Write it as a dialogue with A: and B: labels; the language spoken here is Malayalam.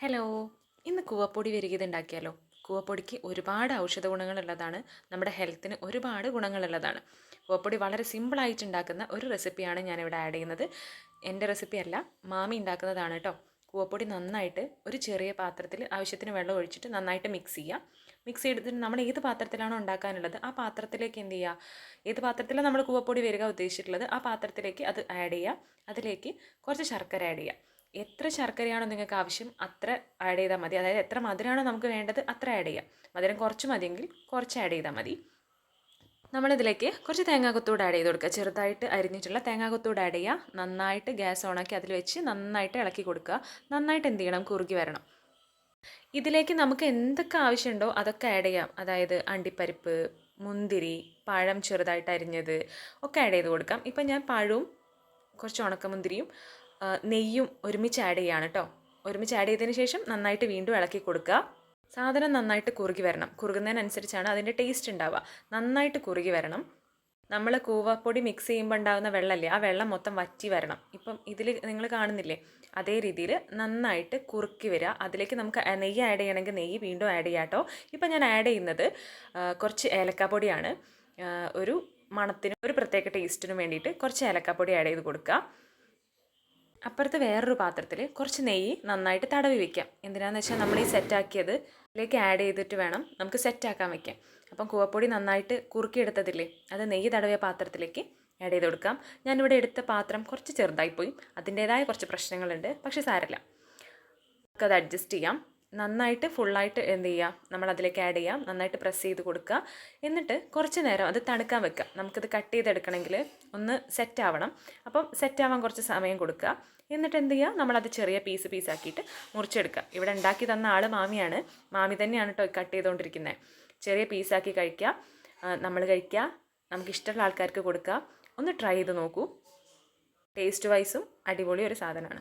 A: ഹലോ. ഇന്ന് കൂവപ്പൊടി വിരുകിയത് ഉണ്ടാക്കിയാലോ കൂവപ്പൊടിക്ക് ഒരുപാട് ഔഷധ ഗുണങ്ങളുള്ളതാണ്. നമ്മുടെ ഹെൽത്തിന് ഒരുപാട് ഗുണങ്ങളുള്ളതാണ്. കൂവപ്പൊടി വളരെ സിമ്പിളായിട്ട് ഉണ്ടാക്കുന്ന ഒരു റെസിപ്പിയാണ് ഞാനിവിടെ ആഡ് ചെയ്യുന്നത്. എന്റെ റെസിപ്പി അല്ല മാമി ഉണ്ടാക്കുന്നതാണ് കേട്ടോ കൂവപ്പൊടി നന്നായിട്ട് ഒരു ചെറിയ പാത്രത്തിൽ ആവശ്യത്തിന് വെള്ളം ഒഴിച്ചിട്ട് നന്നായിട്ട് മിക്സ് ചെയ്യുക മിക്സ് ചെയ്തിട്ട് നമ്മൾ ഏത് പാത്രത്തിലാണോ ഉണ്ടാക്കാനുള്ളത് ആ പാത്രത്തിലേക്ക് എന്ത് ചെയ്യുക ഏത് പാത്രത്തിലാണ് നമ്മൾ കൂവപ്പൊടി വരിക ഉദ്ദേശിച്ചിട്ടുള്ളത് ആ പാത്രത്തിലേക്ക് അത് ആഡ് ചെയ്യുക അതിലേക്ക് കുറച്ച് ശർക്കര ആഡ് ചെയ്യുക എത്ര ശർക്കരയാണോ നിങ്ങൾക്ക് ആവശ്യം അത്ര ആഡ് ചെയ്താൽ മതി. അതായത് എത്ര മധുരമാണോ നമുക്ക് വേണ്ടത് അത്ര ആഡ് ചെയ്യാം. മധുരം കുറച്ച് മതിയെങ്കിൽ കുറച്ച് ആഡ് ചെയ്താൽ മതി. നമ്മളിതിലേക്ക് കുറച്ച് തേങ്ങാക്കൊത്തൂട് ആഡ് ചെയ്ത് കൊടുക്കുക. ചെറുതായിട്ട് അരിഞ്ഞിട്ടുള്ള തേങ്ങാക്കൊത്തൂട് ആഡ് ചെയ്യുക. നന്നായിട്ട് ഗ്യാസ് ഓണാക്കി അതിൽ വെച്ച് നന്നായിട്ട് ഇളക്കി കൊടുക്കുക. നന്നായിട്ട് എന്ത് ചെയ്യണം? കുറുകി വരണം. ഇതിലേക്ക് നമുക്ക് എന്തൊക്കെ ആവശ്യമുണ്ടോ അതൊക്കെ ആഡ് ചെയ്യാം. അതായത് അണ്ടിപ്പരിപ്പ് മുന്തിരി പഴം ചെറുതായിട്ട് അരിഞ്ഞത് ഒക്കെ ആഡ് ചെയ്ത് കൊടുക്കാം. ഇപ്പം ഞാൻ പഴവും കുറച്ച് ഉണക്കമുന്തിരിയും നെയ്യും ഒരുമിച്ച് ആഡ് ചെയ്യാണ് കേട്ടോ ഒരുമിച്ച് ആഡ് ചെയ്തതിന് ശേഷം നന്നായിട്ട് വീണ്ടും ഇളക്കി കൊടുക്കുക. സാധനം നന്നായിട്ട് കുറുകി വരണം. കുറുകുന്നതിനനുസരിച്ചാണ് അതിന്റെ ടേസ്റ്റ് ഉണ്ടാവുക. നന്നായിട്ട് കുറുകി വരണം. നമ്മൾ കൂവപ്പൊടി മിക്സ് ചെയ്യുമ്പോൾ ഉണ്ടാകുന്ന വെള്ളമല്ലേ ആ വെള്ളം മൊത്തം വറ്റി വരണം. ഇപ്പം ഇതിൽ നിങ്ങൾ കാണുന്നില്ലേ അതേ രീതിയിൽ നന്നായിട്ട് കുറുക്കി വരിക. അതിലേക്ക് നമുക്ക് നെയ്യ് ആഡ് ചെയ്യണമെങ്കിൽ നെയ്യ് വീണ്ടും ആഡ് ചെയ്യാം കേട്ടോ ഇപ്പം ഞാൻ ആഡ് ചെയ്യുന്നത് കുറച്ച് ഏലക്കാപ്പൊടിയാണ്. ഒരു മണത്തിനും ഒരു പ്രത്യേക ടേസ്റ്റിനും വേണ്ടിയിട്ട് കുറച്ച് ഏലക്കാപ്പൊടി ആഡ് ചെയ്ത് കൊടുക്കുക. അപ്പുറത്ത് വേറൊരു പാത്രത്തിൽ കുറച്ച് നെയ്യ് നന്നായിട്ട് തടവി വെക്കാം. എന്തിനാന്ന് വെച്ചാൽ നമ്മൾ ഈ സെറ്റാക്കിയത് ഇതിലേക്ക് ആഡ് ചെയ്തിട്ട് വേണം നമുക്ക് സെറ്റാക്കാൻ വെക്കാം അപ്പം കൂവപ്പൊടി നന്നായിട്ട് കുറുക്കിയെടുത്തതില്ലേ അത് നെയ്യ് തടവിയ പാത്രത്തിലേക്ക് ആഡ് ചെയ്ത് കൊടുക്കാം. ഞാനിവിടെ എടുത്ത പാത്രം കുറച്ച് ചെറുതായിപ്പോയി. അതിന്റേതായ കുറച്ച് പ്രശ്നങ്ങളുണ്ട് പക്ഷേ സാരമില്ല. നമുക്കത് അഡ്ജസ്റ്റ് ചെയ്യാം. നന്നായിട്ട് ഫുള്ളായിട്ട് എന്ത് ചെയ്യുക നമ്മൾ അതിലേക്ക് ആഡ് ചെയ്യാം. നന്നായിട്ട് പ്രസ് ചെയ്ത് കൊടുക്കുക. എന്നിട്ട് കുറച്ച് നേരം അത് തണുക്കാൻ വെക്കുക. നമുക്കത് കട്ട് ചെയ്തെടുക്കണമെങ്കിൽ ഒന്ന് സെറ്റ് ആവണം. അപ്പം സെറ്റ് ആവാൻ കുറച്ച് സമയം കൊടുക്കുക. എന്നിട്ട് എന്ത് ചെയ്യുക? നമ്മളത് ചെറിയ പീസ് പീസാക്കിയിട്ട് മുറിച്ചെടുക്കുക. ഇവിടെ ഉണ്ടാക്കി തന്ന ആൾ മാമിയാണ്. മാമി തന്നെയാണ് കേട്ടോ കട്ട് ചെയ്തുകൊണ്ടിരിക്കുന്നത് ചെറിയ പീസാക്കി കഴിക്കുക. നമ്മൾ കഴിക്കുക. നമുക്ക് ഇഷ്ടമുള്ള ആൾക്കാർക്ക് കൊടുക്കുക. ഒന്ന് ട്രൈ ചെയ്ത് നോക്കൂ. ടേസ്റ്റ് വൈസും അടിപൊളി ഒരു സാധനമാണ്.